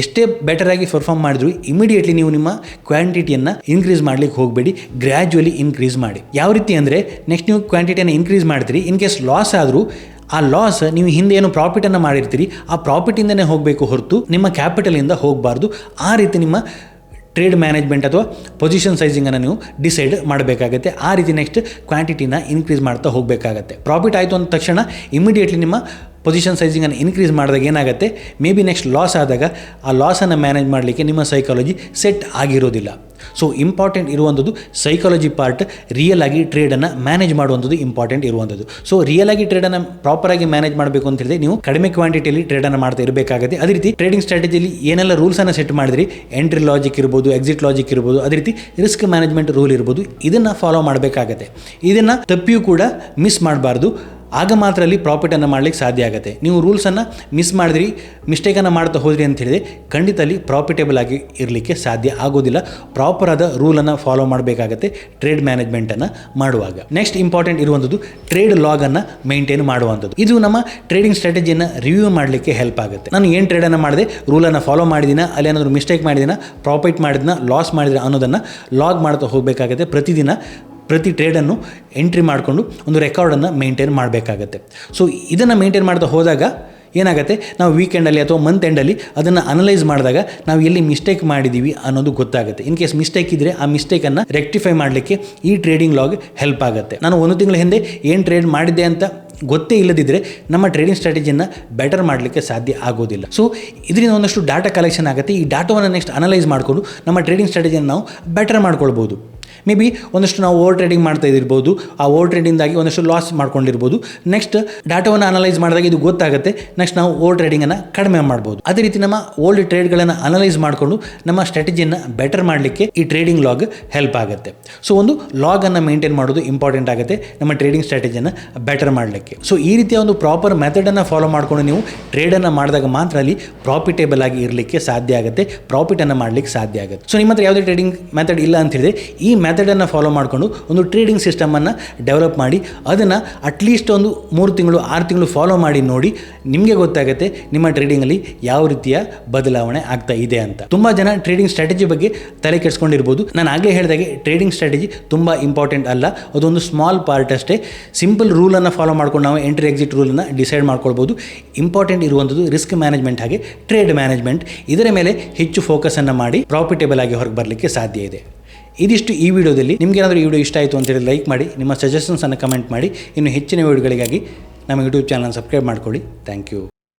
ಎಷ್ಟೇ ಬೆಟರ್ ಆಗಿ ಪರ್ಫಾರ್ಮ್ ಮಾಡಿದ್ರು ಇಮಿಡಿಯೇಟ್ಲಿ ನೀವು ನಿಮ್ಮ ಕ್ವಾಂಟಿಟಿಯನ್ನು ಇನ್ಕ್ರೀಸ್ ಮಾಡ್ಲಿಕ್ಕೆ ಹೋಗಬೇಡಿ ಗ್ರ್ಯಾಜುವಲಿ ಇನ್ಕ್ರೀಸ್ ಮಾಡಿ. ಯಾವ ರೀತಿ ಅಂದರೆ ನೆಕ್ಸ್ಟ್ ನೀವು ಕ್ವಾಂಟಿಟಿಯನ್ನು ಇನ್ಕ್ರೀಸ್ ಮಾಡ್ತೀರಿ ಇನ್ ಕೇಸ್ ಲಾಸ್ ಆದರೂ ಆ ಲಾಸ್ ನೀವು ಹಿಂದೆ ಏನು ಪ್ರಾಫಿಟನ್ನು ಮಾಡಿರ್ತೀರಿ, ಆ ಪ್ರಾಫಿಟಿಂದನೇ ಹೋಗಬೇಕು ಹೊರತು ನಿಮ್ಮ ಕ್ಯಾಪಿಟಲಿಂದ ಹೋಗಬಾರ್ದು. ಆ ರೀತಿ ನಿಮ್ಮ ಟ್ರೇಡ್ ಮ್ಯಾನೇಜ್ಮೆಂಟ್ ಅಥವಾ ಪೊಸಿಷನ್ ಸೈಜಿಂಗನ್ನು ನೀವು ಡಿಸೈಡ್ ಮಾಡಬೇಕಾಗುತ್ತೆ. ಆ ರೀತಿ ನೆಕ್ಸ್ಟ್ ಕ್ವಾಂಟಿಟಿನ ಇನ್ಕ್ರೀಸ್ ಮಾಡ್ತಾ ಹೋಗಬೇಕಾಗತ್ತೆ. ಪ್ರಾಫಿಟ್ ಆಯಿತು ಅಂದ ತಕ್ಷಣ ಇಮಿಡಿಯೇಟ್ಲಿ ನಿಮ್ಮ ಪೊಸಿಷನ್ ಸೈಜಿಂಗನ್ನು ಇನ್ಕ್ರೀಸ್ ಮಾಡಿದಾಗ ಏನಾಗುತ್ತೆ? ಮೇ ಬಿ ನೆಕ್ಸ್ಟ್ ಲಾಸ್ ಆದಾಗ ಆ ಲಾಸನ್ನು ಮ್ಯಾನೇಜ್ ಮಾಡಲಿಕ್ಕೆ ನಿಮ್ಮ ಸೈಕಾಲಜಿ ಸೆಟ್ ಆಗಿರೋದಿಲ್ಲ. ಸೊ ಇಂಪಾರ್ಟೆಂಟ್ ಇರುವಂಥದ್ದು ಸೈಕಾಲಜಿ ಪಾರ್ಟ್ ರಿಯಲ್ ಆಗಿ ಟ್ರೇಡನ್ನು ಮ್ಯಾನೇಜ್ ಮಾಡುವಂಥದ್ದು ಇಂಪಾರ್ಟೆಂಟ್ ಇರುವಂಥದ್ದು. ಸೊ ರಿಯಲ್ ಆಗಿ ಟ್ರೇಡನ್ನು ಪ್ರಾಪರಾಗಿ ಮ್ಯಾನೇಜ್ ಮಾಡಬೇಕು ಅಂತ ಹೇಳಿದ್ರೆ ನೀವು ಕಡಿಮೆ ಕ್ವಾಂಟಿಟಿಯಲ್ಲಿ ಟ್ರೇಡನ್ನು ಮಾಡ್ತಾ ಇರಬೇಕಾಗುತ್ತೆ. ಅದೇ ರೀತಿ ಟ್ರೇಡಿಂಗ್ ಸ್ಟ್ರಾಟಜಿಯಲ್ಲಿ ಏನೆಲ್ಲ ರೂಲ್ಸನ್ನು ಸೆಟ್ ಮಾಡಿದ್ರಿ? ಎಂಟ್ರಿ ಲಾಜಿಕ್ ಇರ್ಬೋದು ಎಕ್ಸಿಟ್ ಲಾಜಿಕ್ ಇರ್ಬೋದು, ಅದೇ ರೀತಿ ರಿಸ್ಕ್ ಮ್ಯಾನೇಜ್ಮೆಂಟ್ ರೂಲ್ ಇರ್ಬೋದು. ಇದನ್ನು ಫಾಲೋ ಮಾಡಬೇಕಾಗತ್ತೆ. ಇದನ್ನು ತಪ್ಪಿಯೂ ಕೂಡ ಮಿಸ್ ಮಾಡಬಾರ್ದು. ಆಗ ಮಾತ್ರ ಅಲ್ಲಿ ಪ್ರಾಫಿಟನ್ನು ಮಾಡಲಿಕ್ಕೆ ಸಾಧ್ಯ ಆಗುತ್ತೆ. ನೀವು ರೂಲ್ಸನ್ನು ಮಿಸ್ ಮಾಡಿದ್ರಿ ಮಿಸ್ಟೇಕನ್ನು ಮಾಡ್ತಾ ಹೋದ್ರಿ ಅಂತ ಹೇಳಿದ್ರೆ ಖಂಡಿತ ಅಲ್ಲಿ ಪ್ರಾಫಿಟೇಬಲ್ ಆಗಿ ಇರಲಿಕ್ಕೆ ಸಾಧ್ಯ ಆಗೋದಿಲ್ಲ. ಪ್ರಾಪರ್ ಆದ ರೂಲನ್ನು ಫಾಲೋ ಮಾಡಬೇಕಾಗತ್ತೆ ಟ್ರೇಡ್ ಮ್ಯಾನೇಜ್ಮೆಂಟನ್ನು ಮಾಡುವಾಗ. ನೆಕ್ಸ್ಟ್ ಇಂಪಾರ್ಟೆಂಟ್ ಇರುವಂಥದ್ದು ಟ್ರೇಡ್ ಲಾಗನ್ನು ಮೇಂಟೈನ್ ಮಾಡುವಂಥದ್ದು. ಇದು ನಮ್ಮ ಟ್ರೇಡಿಂಗ್ ಸ್ಟ್ರಾಟಜಿಯನ್ನು ರಿವ್ಯೂ ಮಾಡಲಿಕ್ಕೆ ಹೆಲ್ಪ್ ಆಗುತ್ತೆ. ನಾನು ಏನು ಟ್ರೇಡನ್ನು ಮಾಡಿದೆ ರೂಲನ್ನು ಫಾಲೋ ಮಾಡಿದಿನ, ಅಲ್ಲಿ ಏನಾದರೂ ಮಿಸ್ಟೇಕ್ ಮಾಡಿದಿನ ಪ್ರಾಫಿಟ್ ಮಾಡಿದಿನ ಲಾಸ್ ಮಾಡಿದಿನ ಅನ್ನೋದನ್ನು ಲಾಗ್ ಮಾಡ್ತಾ ಹೋಗಬೇಕಾಗುತ್ತೆ ಪ್ರತಿದಿನ. ಪ್ರತಿ ಟ್ರೇಡನ್ನು ಎಂಟ್ರಿ ಮಾಡಿಕೊಂಡು ಒಂದು ರೆಕಾರ್ಡನ್ನು ಮೇಂಟೈನ್ ಮಾಡಬೇಕಾಗತ್ತೆ. ಸೊ ಇದನ್ನು ಮೇಂಟೈನ್ ಮಾಡ್ತಾ ಹೋದಾಗ ಏನಾಗುತ್ತೆ? ನಾವು ವೀಕೆಂಡಲ್ಲಿ ಅಥವಾ ಮಂತ್ ಎಂಡಲ್ಲಿ ಅದನ್ನು ಅನಲೈಸ್ ಮಾಡಿದಾಗ ನಾವು ಎಲ್ಲಿ ಮಿಸ್ಟೇಕ್ ಮಾಡಿದ್ದೀವಿ ಅನ್ನೋದು ಗೊತ್ತಾಗುತ್ತೆ. ಇನ್ ಕೇಸ್ ಮಿಸ್ಟೇಕ್ ಇದ್ದರೆ ಆ ಮಿಸ್ಟೇಕನ್ನು ರೆಕ್ಟಿಫೈ ಮಾಡಲಿಕ್ಕೆ ಈ ಟ್ರೇಡಿಂಗ್ ಲಾಗ್ ಹೆಲ್ಪ್ ಆಗುತ್ತೆ. ನಾನು ಒಂದು ತಿಂಗಳ ಹಿಂದೆ ಏನು ಟ್ರೇಡ್ ಮಾಡಿದ್ದೆ ಅಂತ ಗೊತ್ತೇ ಇಲ್ಲದಿದ್ದರೆ ನಮ್ಮ ಟ್ರೇಡಿಂಗ್ ಸ್ಟ್ರಾಟಜಿಯನ್ನು ಬೆಟರ್ ಮಾಡಲಿಕ್ಕೆ ಸಾಧ್ಯ ಆಗೋದಿಲ್ಲ. ಸೊ ಇದರಿಂದ ಒಂದಷ್ಟು ಡಾಟಾ ಕಲೆಕ್ಷನ್ ಆಗುತ್ತೆ. ಈ ಡಾಟಾವನ್ನು ನೆಕ್ಸ್ಟ್ ಅನಲೈಸ್ ಮಾಡಿಕೊಂಡು ನಮ್ಮ ಟ್ರೇಡಿಂಗ್ ಸ್ಟ್ರಾಟಜಿಯನ್ನು ನಾವು ಬೆಟರ್ ಮಾಡ್ಕೊಳ್ಬೋದು. ಮೇ ಬಿ ಒಂದಷ್ಟು ನಾವು ಓವರ್ ಟ್ರೇಡಿಂಗ್ ಮಾಡ್ತಾ ಇದ್ದಿರ್ಬೋದು. ಆ ಓವರ್ ಟ್ರೇಡಿಂದಾಗಿ ಒಂದಷ್ಟು ಲಾಸ್ ಮಾಡ್ಕೊಂಡಿರ್ಬೋದು. ನೆಕ್ಸ್ಟ್ ಡಾಟಾವನ್ನು ಅನಲೈಸ್ ಮಾಡಿದಾಗ ಇದು ಗೊತ್ತಾಗುತ್ತೆ. ನೆಕ್ಸ್ಟ್ ನಾವು ಓವರ್ ಟ್ರೇಡಿಂಗನ್ನು ಕಡಿಮೆ ಮಾಡ್ಬೋದು. ಅದೇ ರೀತಿ ನಮ್ಮ ಓಲ್ಡ್ ಟ್ರೇಡ್ಗಳನ್ನು ಅನಲೈಸ್ ಮಾಡಿಕೊಂಡು ನಮ್ಮ ಸ್ಟ್ರಾಟಜಿಯನ್ನು ಬೆಟರ್ ಮಾಡಲಿಕ್ಕೆ ಈ ಟ್ರೇಡಿಂಗ್ ಲಾಗ್ ಹೆಲ್ಪ್ ಆಗುತ್ತೆ. ಸೊ ಒಂದು ಲಾಗನ್ನು ಮೇಂಟೈನ್ ಮಾಡೋದು ಇಂಪಾರ್ಟೆಂಟ್ ಆಗುತ್ತೆ. ನಮ್ಮ ಟ್ರೇಡಿಂಗ್ ಸ್ಟ್ರಾಟಜಿಯನ್ನು ಬೆಟರ್ ಮಾಡಲಿಕ್ಕೆ. ಸೊ ಈ ರೀತಿಯ ಒಂದು ಪ್ರಾಪರ್ ಮೆಥಡನ್ನು ಫಾಲೋ ಮಾಡಿಕೊಂಡು ನೀವು ಟ್ರೇಡನ್ನು ಮಾಡಿದಾಗ ಮಾತ್ರ ಅಲ್ಲಿ ಪ್ರಾಫಿಟೇಬಲ್ ಆಗಿ ಇರಲಿಕ್ಕೆ ಸಾಧ್ಯ ಆಗುತ್ತೆ. ಪ್ರಾಫಿಟನ್ನು ಮಾಡಲಿಕ್ಕೆ ಸಾಧ್ಯ ಆಗುತ್ತೆ. ಸೊ ನಿಮ್ಮ ಹತ್ರ ಯಾವುದೇ ಟ್ರೇಡಿಂಗ್ ಮೆಥಡ್ ಇಲ್ಲ ಅಂತ ಹೇಳಿದ್ರೆ ಈ ಮೆಥಡ್ ಮೆಥಡನ್ನು ಫಾಲೋ ಮಾಡಿಕೊಂಡು ಒಂದು ಟ್ರೇಡಿಂಗ್ ಸಿಸ್ಟಮನ್ನು ಡೆವಲಪ್ ಮಾಡಿ, ಅದನ್ನು ಅಟ್ಲೀಸ್ಟ್ ಒಂದು ಮೂರು ತಿಂಗಳು, ಆರು ತಿಂಗಳು ಫಾಲೋ ಮಾಡಿ ನೋಡಿ ನಿಮಗೆ ಗೊತ್ತಾಗುತ್ತೆ ನಿಮ್ಮ ಟ್ರೇಡಿಂಗಲ್ಲಿ ಯಾವ ರೀತಿಯ ಬದಲಾವಣೆ ಆಗ್ತಾ ಇದೆ ಅಂತ. ತುಂಬ ಜನ ಟ್ರೇಡಿಂಗ್ ಸ್ಟ್ರಾಟಜಿ ಬಗ್ಗೆ ತಲೆ ಕೆಡಿಸ್ಕೊಂಡಿರ್ಬೋದು. ನಾನು ಆಗಲೇ ಹೇಳಿದಾಗೆ ಟ್ರೇಡಿಂಗ್ ಸ್ಟ್ರಾಟಜಿ ತುಂಬ ಇಂಪಾರ್ಟೆಂಟ್ ಅಲ್ಲ. ಅದೊಂದು ಸ್ಮಾಲ್ ಪಾರ್ಟ್ ಅಷ್ಟೇ. ಸಿಂಪಲ್ ರೂಲನ್ನು ಫಾಲೋ ಮಾಡ್ಕೊಂಡು ನಾವು ಎಂಟ್ರಿ ಎಕ್ಸಿಟ್ ರೂಲನ್ನು ಡಿಸೈಡ್ ಮಾಡ್ಕೊಳ್ಬೋದು. ಇಂಪಾರ್ಟೆಂಟ್ ಇರುವಂಥದ್ದು ರಿಸ್ಕ್ ಮ್ಯಾನೇಜ್ಮೆಂಟ್ ಹಾಗೆ ಟ್ರೇಡ್ ಮ್ಯಾನೇಜ್ಮೆಂಟ್ ಇದರ ಮೇಲೆ ಹೆಚ್ಚು ಫೋಕಸನ್ನು ಮಾಡಿ ಪ್ರಾಫಿಟೇಬಲ್ ಆಗಿ ಹೊರಗೆ ಬರಲಿಕ್ಕೆ ಸಾಧ್ಯ ಇದೆ. ಇದಿಷ್ಟು ಈ ವಿಡಿಯೋದಲ್ಲಿ ನಿಮ್ಗೆ ಏನಾದರೂ ಈ ವಿಡಿಯೋ ಇಷ್ಟ ಆಯಿತು ಅಂತೇಳಿ ಲೈಕ್ ಮಾಡಿ, ನಿಮ್ಮ ಸಜೆಷನ್ಸನ್ನು ಕಮೆಂಟ್ ಮಾಡಿ, ಇನ್ನು ಹೆಚ್ಚಿನ ವಿಡಿಯೋಗಳಿಗಾಗಿ ನಮ್ಮ ಯೂಟ್ಯೂಬ್ ಚಾನಲ್ ಸಬ್ಸ್ಕ್ರೈಬ್ ಮಾಡ್ಕೊಳ್ಳಿ. Thank you